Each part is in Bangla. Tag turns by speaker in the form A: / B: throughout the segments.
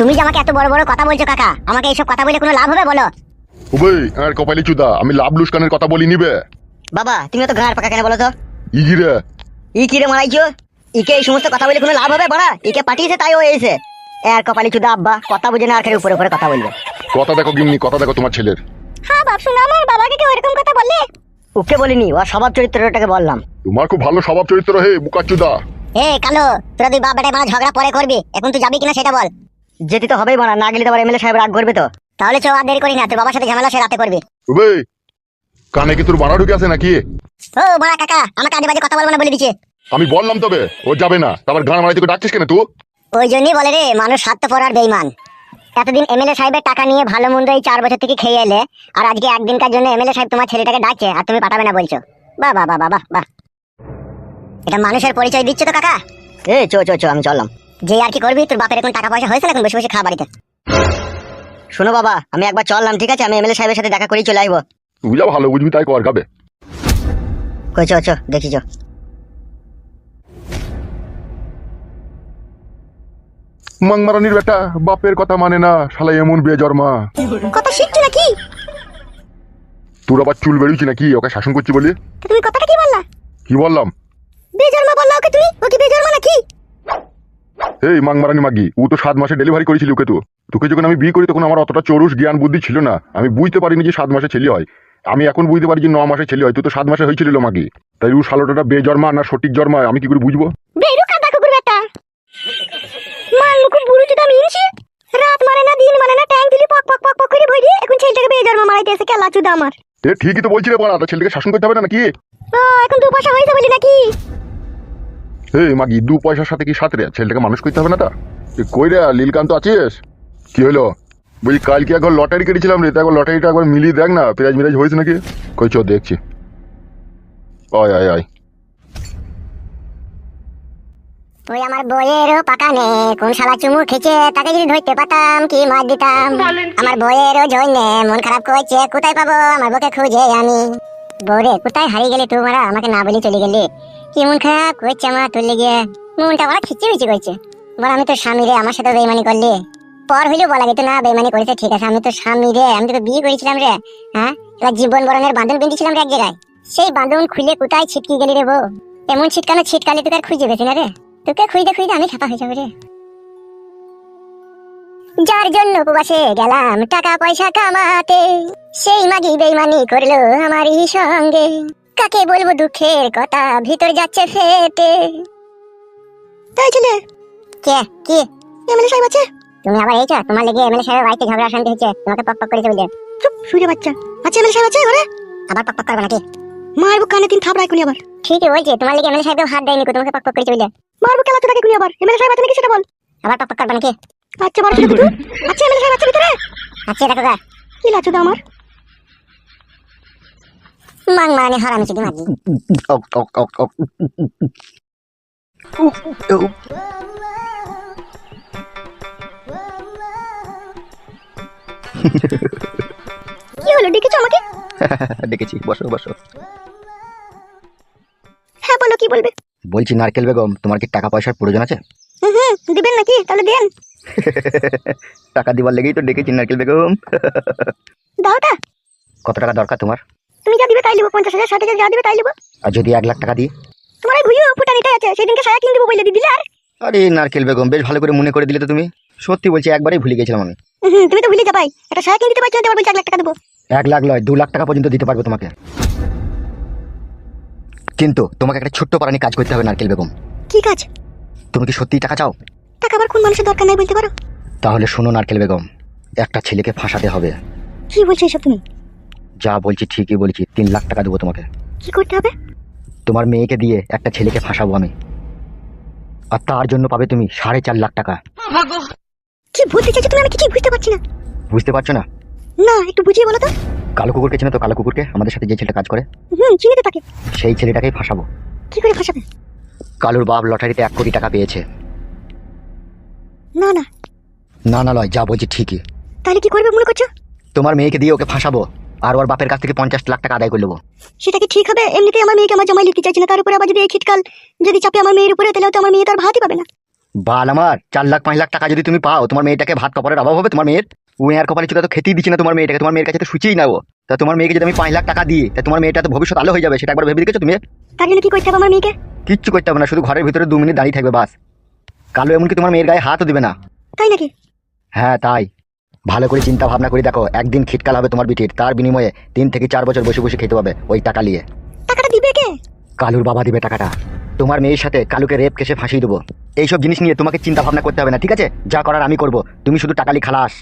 A: তুমি যে আমাকে এত বড় বড় কথা বলছো কাকা আমাকে এইসব কথা বলে কোনো লাভ হবে বলো?
B: ওবে আর কপালি চুদা আমি লাভ লুস্কানের কথা বলি নিবে
A: বাবা তুমি তো ঘাড় পাকা কেন বলো তো?
B: ইগি রে?
A: ই কিরে মারাইছো? ইকে এই সমস্ত কথা বলে কোনো লাভ হবে বড়া? ইকে পাঠিয়েছে তাই ও এসে এর কপালি চুদা আব্বা কথা বুঝে না আর খালি উপরে উপরে কথা বলবে।
B: কথা দেখো গিন্নি কথা দেখো তোমার ছেলের।
A: হ্যাঁ বাপ শোনা আমার বাবাকে কেউ এরকম কথা বললে? ওকে বলিনি ও স্বভাব চরিত্রটাকে বললাম।
B: তোমার খুব ভালো স্বভাব চরিত্র হে বুকা চুদা।
A: এ কালো তোরা দুই বাপ বেটায় মানে ঝগড়া পরে করবি এখন তুই যাবি কিনা সেটা বল। যেতে তো হবেই মানা না গেলে তো আবার এমএলএ সাহেব রাগ করবে তো। তাহলে চো আর দেরি করি না তোর বাবার সাথে ঝামেলা সে রাতে করবি।
B: ওবে কানে কি তোর বাড়া ঢুকে আছে নাকি?
A: ও বড়া কাকা আমাকে আজে বাজে কথা বলব না বলে দিচ্ছে
B: আমি বললাম তবে ও যাবে না তারপর গান মারাই তোকে ডাকছিস কেন তুই?
A: ওই জন্যই বলে রে মানুষ স্বার্থপর আর বেইমান এতদিন এমএলএ সাহেবের টাকা নিয়ে ভালো মন্দ এই চার বছর থেকে খেয়ে এলে আর আজকে একদিনকার জন্য এমএলএ সাহেব তোমার ছেলেটাকে ডাকছে আর তুমি পাঠাবে না বলছো। বাহ বাহ বাহ বাহ বাহ। এটা মানুষের পরিচয় দিচ্ছে তো কাকা। এ চো চো চো আমি চললাম। যে আর কি করবি তোর বাপের এখন টাকা পয়সা হয়েছে এখন বসে বসে খা বাড়িতে? শোনো বাবা আমি একবার চললাম ঠিক আছে? আমি এমএলএ সাহেবের সাথে দেখা করেই চলে আসব।
B: তুই যা ভালো বুঝবি তাই কর খাবে।
A: কই চো চো দেখি চো।
B: মাংমারানির বেটা বাপের কথা মানে না শালা এমন বেজর্মা।
A: কথা শিখছো নাকি?
B: তোর আবার চুল বেরিয়েছি নাকি ওকে শাসন করছি বলি?
A: তুমি কথাটা কি বললা?
B: কি বললাম?
A: বেজন্মা বললা ওকে তুমি? ও কি বেজন্মা নাকি?
B: এই মাংমারানি মাগি ও তো সাত মাসে ডেলিভারি করেছিল ওকে তো। তোকে যখন আমি বিয়ে করি তখন আমার অতটা চরুষ জ্ঞান বুদ্ধি ছিল না। আমি বুঝতে পারিনি যে সাত মাসে ছেলে হয়। আমি এখন বুঝতে পারি যে ন মাসে ছেলে হয়। তুই তো সাত মাসে হয়েছিল মাগি। তাই ও শালোটা বেজন্মা না সঠিক জন্মা আমি কি করে বুঝব?
A: মান রাত মানে না দিন মানে না দিলি পক পক পক পক করে ভরি এখন ছেলেটাকে বেয়ে মারাইতে এসে কেলা চুদা আমার।
B: এ ঠিকই তো বলছি রে বাড়া ছেলেকে শাসন করতে হবে না নাকি?
A: এখন দু পয়সা হয়েছে বলি নাকি?
B: এই মাগি, দু পয়সার সাথে কি সাথে রে ছেলেটাকে মানুষ করতে হবে না তা? কই রে লীলকান্ত আছিস? কি হলো বলছি, কালকে একবার লটারি কেটেছিলাম রে একবার লটারিটা একবার মিলিয়ে দেখ না, পেঁয়াজ মিরাজ হয়েছে নাকি? কই চো দেখছি। আয় আয় আয়।
A: ওই আমার বইয়েরও পাকা নে, কোন শালা চুমু খেছে তাকে যদি ধরতে পাতাম কি মার দিতাম? আমার বইয়েরও জন্যে মন খারাপ করছে, কোথায় পাবো? আমার বউকে খুঁজে আমি বউরে, কোথায় হারিয়ে গেলি তুই মারা? আমাকে না বলি চলে গেলি। কি মন খারাপ? করছে আমার তোর লেগে মনটা বড় খিচে মিচি করছে বল, আমি তো স্বামী রে, আমার সাথে বেইমানি করলি? পর হইলেও বলা যেত না, বেইমানি করেছে, ঠিক আছে, আমি তো স্বামী রে, আমি তো বিয়ে করেছিলাম রে হ্যাঁ? এবার জীবন বরণের বাঁধন বেঁধেছিলাম রে এক জায়গায়। সেই বাঁধন খুলে কোথায় ছিটকে গেলি রে বউ? এমন ছিটকানো ছিটকালি তোকে আর খুঁজে পেছি না রে? তোকে খুঁজতে খুঁজতে আমি খাপা হয়ে যাবে রে। যার জন্য উপবাসে গেলাম, টাকা পয়সা কামাতে, সেই মাগি বেইমানি করল আমারই সঙ্গে। কাকে বলব দুঃখের কথা? ভিতর যাচ্ছে ফেটে। তাই ছেলে কে? কি? এমএলএ সাহেব আছে? তুমি আবার এইছো? তোমার লেগে এমএলএ সাহেবের বাড়িতে ঝগড়া শান্তি হচ্ছে। তোমাকে পক পক করেছে বুঝলে চুপ শুয়ে বাচ্চা। আচ্ছা এমএলএ সাহেব আছে ঘরে? আবার পক পক করবে নাকি? মারবো কানে তিন থাপড়াই কুনি আবার। ঠিকই বলছে তোমার লেগে এমএলএ সাহেবকে হাত দেয়নি তোমাকে পক পক করেছে বুঝলে মারবো কেলা তোটাকে কুনি আবার। এমএলএ সাহেব আছে নাকি সেটা বল? আবার পক পক করবে নাকি? আচ্ছা বড় ছেলে আচ্ছা এমএলএ সাহেব আছে ভিতরে? আচ্ছা দেখো গা। কি লাগছে আমার? মাং মারানি হারামি চিদি মাগি। কি হলো ডেকেছো আমাকে?
C: ডেকেছি বসো বসো।
A: হ্যাঁ বলো কি বলবে?
C: বলছি নারকেল বেগম তোমার কি টাকা পয়সার প্রয়োজন আছে?
A: হুম দিবেন নাকি? তাহলে দেন।
C: টাকা দিবার লেগেই তো ডেকেছি নারকেল বেগম।
A: দাওটা
C: কত টাকা দরকার তোমার?
A: তুমি যা দিবে তাই লিবো পঞ্চাশ হাজার ষাট হাজার যা দিবে তাই লিবো।
C: আর যদি এক লাখ টাকা দিই?
A: তোমার এই ভুইও ফুটানিটাই আছে সেদিনকে সায়া কিনে দেবো বলে দিদিলে আর।
C: আরে নারকেল বেগম বেশ ভালো করে মনে করে দিলে তো তুমি। সত্যি বলছি একবারই ভুলে গেছিলাম আমি।
A: হুম তুমি তো ভুলে যাবাই। একটা সায়া কিনে দিতে পারছ না তোমার বলছি এক লাখ টাকা দেবো।
C: এক লাখ নয় দু লাখ টাকা পর্যন্ত দিতে পারব তোমাকে। কিন্তু তোমাকে একটা ছোট্ট পারানি কাজ করতে হবে নারকেল বেগম।
A: কি কাজ?
C: তুমি কি সত্যিই টাকা চাও?
A: টাকা আবার কোন মানুষের দরকার নাই বলতে পারো।
C: তাহলে শোনো নারকেল বেগম একটা ছেলেকে ফাঁসাতে হবে।
A: কি বলছো এসব তুমি?
C: যা বলছি ঠিকই বলছি তিন লাখ টাকা দেবো তোমাকে।
A: কি করতে হবে?
C: তোমার মেয়েকে দিয়ে একটা ছেলেকে ফাঁসাবো আমি। আর তার জন্য পাবে তুমি সাড়ে চার লাখ টাকা।
A: কি বলতে চাইছো তুমি? আমি কিছুই বুঝতে পারছি না।
C: বুঝতে পারছ না?
A: না একটু বুঝিয়ে বলো তো।
C: কালো কুকুরকে চেনো তো? কালো কুকুরকে? আমাদের সাথে যে ছেলেটা কাজ করে
A: হুম চিনি তো তাকে।
C: সেই ছেলেটাকেই ফাঁসাবো।
A: কি করে ফাঁসাবে?
C: কালুর বাপ লটারিতে এক কোটি টাকা পেয়েছে।
A: না না।
C: না না লয় যা বলছি ঠিকই।
A: তাহলে কি করবে মনে করছ?
C: তোমার মেয়েকে দিয়ে ওকে ফাঁসাবো। আর ওর বাপের কাছ থেকে পঞ্চাশ লাখ টাকা আদায় করে নেব।
A: সেটা কি ঠিক হবে? এমনিতেই আমার মেয়েকে আমার জামাই লিখতে চাইছি না তার উপরে আবার যদি এই শীতকাল যদি চাপে আমার মেয়ের উপরে তাহলে তো আমার মেয়ে তার ভাতই পাবে না।
C: বাল আমার চার লাখ পাঁচ লাখ টাকা যদি তুমি পাও তোমার মেয়েটাকে ভাত কাপড়ের অভাব হবে তোমার মেয়ের? আর কপালে চুলা তো খেতেই দিচ্ছে না তোমার মেয়েটাকে তোমার মেয়ের কাছে তো সুচিই নাও তা তোমার মেয়েকে যদি আমি পাঁচ লাখ টাকা দিই তা তোমার মেয়েটা তো ভবিষ্যৎ আলো হয়ে যাবে সেটা একবার ভেবে দেখেছ তুমি?
A: তার জন্য কি করতে হবে আমার মেয়েকে?
C: কিচ্ছু করতে হবে না শুধু ঘরের ভিতরে দু মিনিট দাঁড়িয়ে থাকবে বাস। কালো এমনকি তোমার মেয়ের গায়ে হাতও দিবে না।
A: তাই নাকি?
C: হ্যাঁ তাই। ভালো করে চিন্তা ভাবনা করে দেখো একদিন খিটকাল হবে তোমার বিটির। তার বিনিময়ে তিন থেকে চার বছর বসে বসে খেতে পাবে ওই টাকা নিয়ে।
A: টাকাটা দিবে কে?
C: কালুর বাবা দিবে টাকাটা। তোমার মেয়ের সাথে কালুকে রেপ কেসে ফাঁসিয়ে দেবো। এইসব জিনিস নিয়ে তোমাকে চিন্তা ভাবনা করতে হবে না ঠিক আছে? যা করার আমি করব। তুমি শুধু টাকালি খালাস।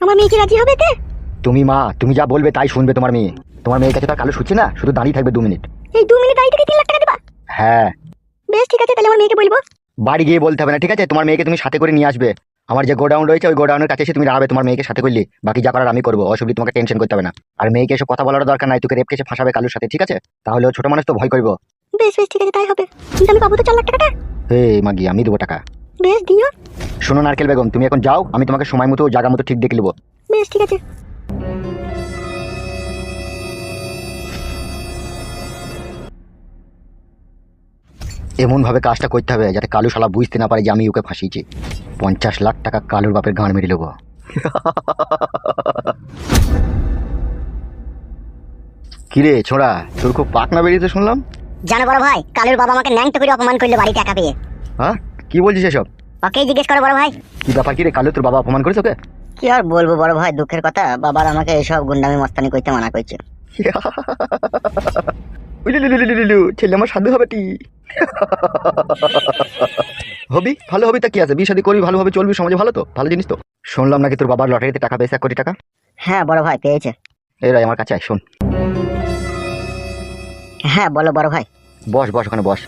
A: আমার মেয়ে কি রাজি হবে তে?
C: তুমি মা তুমি যা বলবে তাই শুনবে তোমার মেয়ে। তোমার মেয়ের কাছে তো কালু শুচ্ছে না শুধু দাঁড়িয়ে থাকবে দু মিনিট।
A: এই দু মিনিট দাঁড়িয়ে থেকে তিন লাখ টাকা দিবা?
C: হ্যাঁ।
A: বেশ ঠিক আছে তাহলে আমার মেয়েকে বলব।
C: বাড়ি গিয়ে বলতে হবে না ঠিক আছে? তোমার মেয়েকে তুমি সাথে করে নিয়ে আসবে। আমার যে গোডাউন রয়েছে ওই গোডাউনের কাছে এসে তুমি দাঁড়াবে তোমার মেয়েকে সাথে করলি। বাকি যা করার আমি করব অসুবিধা তোমাকে টেনশন করতে হবে না। আর মেয়েকে এসব কথা বলার দরকার নাই তোকে রেপ কেসে ফাঁসাবে কালুর সাথে ঠিক আছে? তাহলে ও ছোট মানুষ তো ভয় করব।
A: বেশ বেশ ঠিক আছে তাই হবে। কিন্তু আমি পাবো তো চার লাখ টাকাটা?
C: হে মাগি আমি দেবো টাকা।
A: বেশ দিও।
C: শোনো নারকেল বেগম তুমি এখন যাও আমি তোমাকে সময় মতো জায়গা মতো ঠিক দেখে নেব।
A: বেশ ঠিক আছে।
C: এমন ভাবে কাজটা করতে হবে যাতে কালু শালা বুঝতে না পারে যে আমি ওকে ফাঁসিয়েছি। পঞ্চাশ লাখ টাকা কালুর বাপের গান মেরে নেব কিরে ছোড়া তোর খুব পাক না বেরিয়েছে শুনলাম?
A: জানো বড় ভাই কালুর বাবা আমাকে ন্যাংটো করে অপমান করল বাড়ি টাকা পেয়ে।
C: হ্যাঁ? কি বলছিস এসব?
A: ওকেই জিজ্ঞেস করো বড় ভাই।
C: কি ব্যাপার কি রে কালু তোর বাবা অপমান করেছে ওকে?
A: কি আর বলব বড় ভাই দুঃখের কথা বাবার আমাকে এসব গুন্ডামি মস্তানি করতে মানা করছে।
C: ছেলে আমার সাধু হবে টি। হবি ভালো হবি তা কি আছে? বিয়ে শাদী করবি ভালোভাবে চলবি সমাজে ভালো তো? ভালো জিনিস তো? শুনলাম নাকি তোর বাবার লটারিতে টাকা পেয়েছে এক কোটি টাকা?
A: হ্যাঁ বড় ভাই পেয়েছে।
C: এই রায় আমার কাছে আয় শোন।
A: হ্যাঁ বলো বড় ভাই।
C: বস বস ওখানে বস।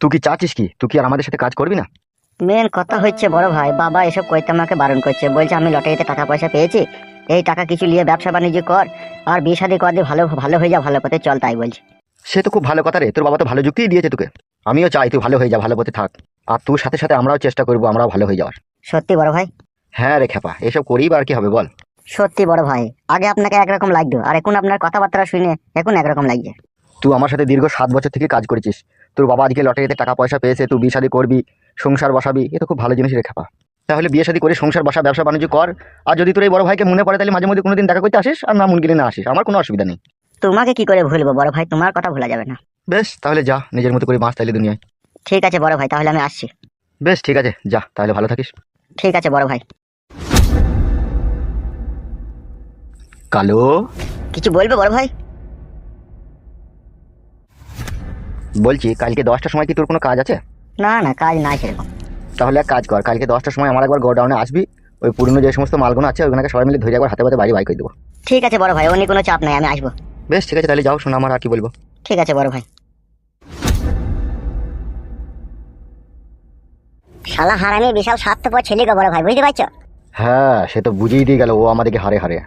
C: তুই কি চাচ্ছিস কি? তুই কি আর আমাদের সাথে কাজ করবি না?
A: মেন কথা হচ্ছে বড় ভাই বাবা এসব করতে আমাকে বারণ করছে। বলছে আমি লটারিতে টাকা পয়সা পেয়েছি। এই টাকা কিছু নিয়ে ব্যবসা বাণিজ্য কর। আর বিয়ে শাদী কর দিয়ে ভালো ভালো হয়ে যা ভালো পথে চল তাই বলছি।
C: সে তো খুব ভালো কথা রে। তোর বাবা তো ভালো যুক্তিই দিয়েছে তোকে। আমিও চাই তুই ভালো হয়ে যা ভালো পথে থাক। আর তোর সাথে সাথে আমরাও চেষ্টা করব আমরাও ভালো হয়ে যাওয়ার।
A: সত্যি বড় ভাই?
C: হ্যাঁ রে খেপা এসব করেই বা আর কি হবে বল।
A: সত্যি বড় ভাই আগে আপনাকে একরকম লাগতো আর এখন আপনার কথাবার্তা শুনে এখন একরকম লাগছে।
C: তুই আমার সাথে দীর্ঘ সাত বছর থেকে কাজ করেছিস তোর বাবা আজকে লটারিতে টাকা পয়সা পেয়েছে তুই বিয়ে শাদী করবি সংসার বসাবি এ তো খুব ভালো জিনিস রে খেপা তাহলে বিয়ে শাদী করে সংসার বসা ব্যবসা বাণিজ্য কর আর যদি তোর এই বড় ভাইকে মনে পড়ে তাহলে মাঝে মধ্যে কোনোদিন দেখা করতে আসিস আর না মন গেলে না আসিস আমার কোনো অসুবিধা নেই।
A: তোমাকে কি করে ভুলবো বড় ভাই তোমার কথা ভোলা যাবে না।
C: বেশ তাহলে যা নিজের মতো করে বাঁচ তাইলে দুনিয়ায়।
A: ঠিক আছে বড় ভাই তাহলে আমি আসছি।
C: বেশ ঠিক আছে যা তাহলে ভালো থাকিস।
A: ঠিক আছে বড় ভাই।
C: কালো?
A: কিছু বলবে বড় ভাই?
C: বলছি কালকে দশটার সময় কি তোর কোনো কাজ আছে?
A: না না কাজ নাই সেরকম।
C: তাহলে এক কাজ কর কালকে দশটার সময় আমার একবার গোডাউনে আসবি ওই পুরনো যে সমস্ত মালগুলো আছে ওইগুলোকে সবাই মিলে ধরে একবার হাতে পাতে বাড়ি বাই করে দেবো।
A: ঠিক আছে বড় ভাই অন্য কোনো চাপ নাই আমি আসব।
C: বেশ ঠিক আছে তাহলে যাও শোনো আমার আর কি বলব।
A: ঠিক আছে বড় ভাই। শালা হারামি বিশাল স্বার্থপর ছেলে গো বড় ভাই বুঝতে পারছ?
C: হ্যাঁ সে তো বুঝেই দিয়ে গেল ও আমাদেরকে হারে হারে।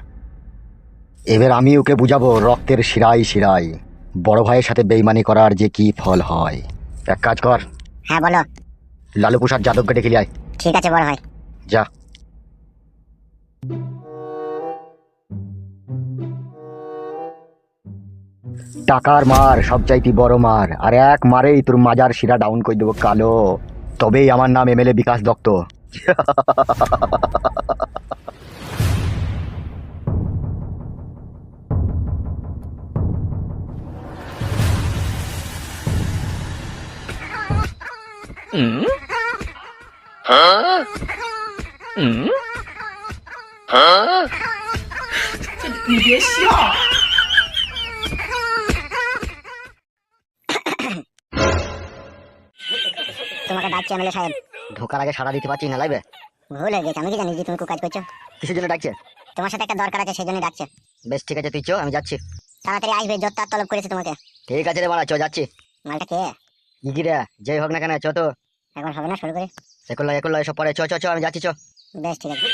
C: এবার আমি ওকে বুঝাবো রক্তের শিরাই শিরাই বড় ভাইয়ের সাথে বেইমানি করার যে কি ফল হয়। এক কাজ কর।
A: হ্যাঁ বলো।
C: লালু প্রসাদ যাদবকে ডেকে আয়।
A: ঠিক আছে বড় ভাই।
C: যা। টাকার মার সব চাইতি বড় মার। আর এক মারেই তোর মাজার শিরা ডাউন করে দেবো কালো। তবেই আমার নাম এমএলএ বিকাশ দত্ত।
A: তোমাকে ডাকছি এমএলএ সাহেব।
C: ঢোকার আগে সারা দিতে পারছি না লাইবে
A: ভুল হয়ে গেছে আমি কি জানি যে তুমি কাজ করছ?
C: কিসের জন্য ডাকছে?
A: তোমার সাথে একটা দরকার আছে সেই জন্য ডাকছে।
C: বেশ ঠিক আছে তুই চো আমি যাচ্ছি।
A: তাড়াতাড়ি আসবে যত তার তলব করেছে তোমাকে।
C: ঠিক আছে রে বাড়া চো যাচ্ছি।
A: মালটা কে?
C: কি রে যেই হোক না কেন চো তো।
A: এখন হবে না শুরু করে?
C: একুল্লা একুল্লা এসব পরে চো চো চো আমি যাচ্ছি চো।
A: বেশ ঠিক আছে।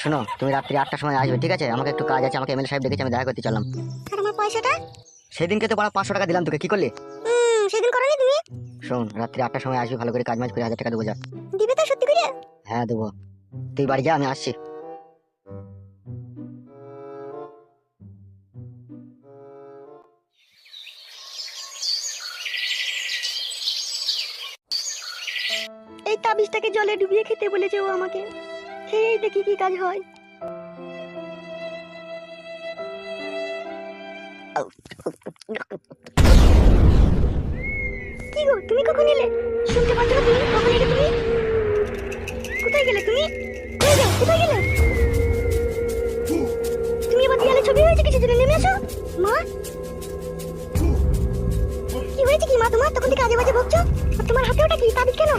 C: শোনো তুমি রাত্রি আটটার সময় আসবে ঠিক আছে? আমাকে একটু কাজ আছে আমাকে এমএলএ সাহেব ডেকেছে আমি দেখা করতে চললাম।
A: আর আমার পয়সাটা?
C: সেদিনকে তো বড় পাঁচশো টাকা দিলাম তোকে কি করলি?
A: সেদিন করনি তুমি?
C: শোন রাত্রি আটটার সময় আসবি ভালো করে কাজ মাজ করে হাজার টাকা দেবো যা।
A: দিবে তো সত্যি করে?
C: হ্যাঁ দেবো। তুই বাড়ি যা আমি আসছি।
D: এই তাবিজটাকে জলে ডুবিয়ে খেতে বলেছে ও আমাকে। খেয়েই দেখি কি কাজ হয়। কোথায় গেলে তুমি? কোথায় গেলে? তুমি এবার দেয়ালে ছবি হয়েছে কিছু জন্য নেমে মা? কি হয়েছে কি মা তোমার? তখন থেকে আজে বাজে তোমার হাতে ওটা কি? তাবিজ কেন?